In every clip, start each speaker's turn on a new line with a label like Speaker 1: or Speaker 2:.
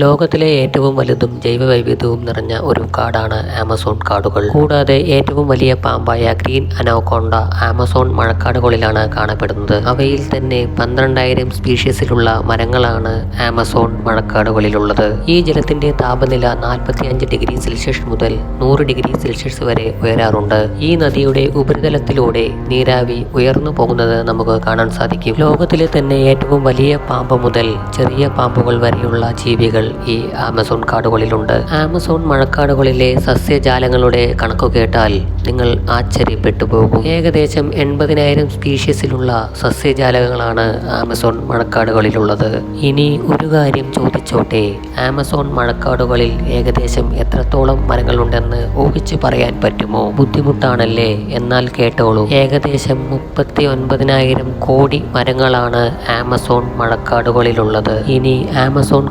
Speaker 1: ലോകത്തിലെ ഏറ്റവും വലുതും ജൈവവൈവിധ്യവും നിറഞ്ഞ ഒരു കാടാണ് ആമസോൺ കാടുകൾ. കൂടാതെ ഏറ്റവും വലിയ പാമ്പായ ഗ്രീൻ അനോക്കോണ്ട ആമസോൺ മഴക്കാടുകളിലാണ് കാണപ്പെടുന്നത്. അവയിൽ തന്നെ പന്ത്രണ്ടായിരം സ്പീഷീസിലുള്ള മരങ്ങളാണ് ആമസോൺ മഴക്കാടുകളിലുള്ളത്. ഈ ജലത്തിന്റെ താപനില 45 ഡിഗ്രി സെൽഷ്യസ് മുതൽ നൂറ് ഡിഗ്രി സെൽഷ്യസ് വരെ ഉയരാറുണ്ട്. ഈ നദിയുടെ ഉപരിതലത്തിലൂടെ നീരാവി ഉയർന്നു പോകുന്നത് നമുക്ക് കാണാൻ സാധിക്കും. ലോകത്തിലെ തന്നെ ഏറ്റവും വലിയ പാമ്പ് മുതൽ ചെറിയ പാമ്പുകൾ വരെയുള്ള ജീവികൾ ഈ ആമസോൺ കാടുകളിലുണ്ട്. ആമസോൺ മഴക്കാടുകളിലെ സസ്യജാലങ്ങളുടെ കണക്കു കേട്ടാൽ നിങ്ങൾ ആശ്ചര്യപ്പെട്ടു പോകും. ഏകദേശം എൺപതിനായിരം സ്പീഷ്യസിലുള്ള സസ്യജാലങ്ങളാണ് ആമസോൺ മഴക്കാടുകളിലുള്ളത്. ഇനി ഒരു കാര്യം ചോദിച്ചോട്ടെ? ആമസോൺ മഴക്കാടുകളിൽ ഏകദേശം എത്രത്തോളം മരങ്ങളുണ്ടെന്ന് ഊഹിച്ചു പറയാൻ പറ്റുമോ? ബുദ്ധിമുട്ടാണല്ലേ? എന്നാൽ കേട്ടോളൂ. ഏകദേശം മുപ്പത്തി ഒൻപതിനായിരം കോടി മരങ്ങളാണ് ആമസോൺ മഴക്കാടുകളിലുള്ളത്. ഇനി ആമസോൺ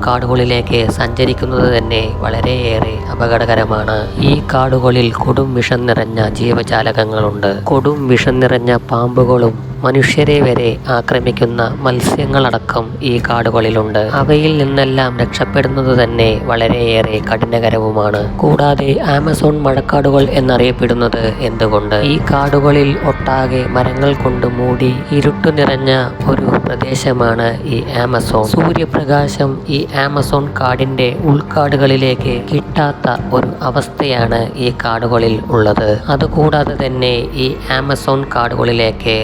Speaker 1: കാടുകളിലേക്ക് സഞ്ചരിക്കുന്നത് തന്നെ വളരെയേറെ അപകടകരമാണ്. ഈ കാടുകളിൽ കൊടും വിഷം നിറഞ്ഞ ജീവജാലകങ്ങളുണ്ട്. കൊടും വിഷം നിറഞ്ഞ പാമ്പുകളും മനുഷ്യരെ വരെ ആക്രമിക്കുന്ന മത്സ്യങ്ങളടക്കം ഈ കാടുകളിലുണ്ട്. അവയിൽ നിന്നെല്ലാം രക്ഷപ്പെടുന്നത് തന്നെ വളരെയേറെ കഠിനകരവുമാണ്. കൂടാതെ ആമസോൺ മഴക്കാടുകൾ എന്നറിയപ്പെടുന്നത് എന്തുകൊണ്ട്? ഈ കാടുകളിൽ ഒട്ടാകെ മരങ്ങൾ കൊണ്ട് മൂടി ഇരുട്ടു നിറഞ്ഞ ഒരു പ്രദേശമാണ് ഈ ആമസോൺ. സൂര്യപ്രകാശം ഈ ആമസോൺ കാടിന്റെ ഉൾക്കാടുകളിലേക്ക് കിട്ടാത്ത ഒരു അവസ്ഥയാണ് ഈ കാടുകളിൽ ഉള്ളത്. അതുകൂടാതെ തന്നെ ഈ ആമസോൺ കാടുകളിലേക്ക്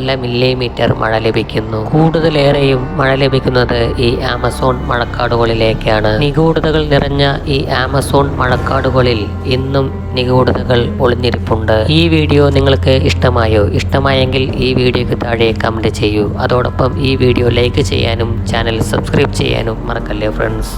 Speaker 1: നല്ല മില്ലിമീറ്റർ മഴ ലഭിക്കുന്നു. കൂടുതലേറെയും മഴ ലഭിക്കുന്നത് ഈ ആമസോൺ മഴക്കാടുകളിലേക്കാണ്. നിഗൂഢതകൾ നിറഞ്ഞ ഈ ആമസോൺ മഴക്കാടുകളിൽ ഇന്നും നിഗൂഢതകൾ ഒളിഞ്ഞിരിപ്പുണ്ട്. ഈ വീഡിയോ നിങ്ങൾക്ക് ഇഷ്ടമായോ? ഇഷ്ടമായെങ്കിൽ ഈ വീഡിയോക്ക് താഴെ കമന്റ് ചെയ്യൂ. അതോടൊപ്പം ഈ വീഡിയോ ലൈക്ക് ചെയ്യാനും ചാനൽ സബ്സ്ക്രൈബ് ചെയ്യാനും മറക്കല്ലേ ഫ്രണ്ട്സ്?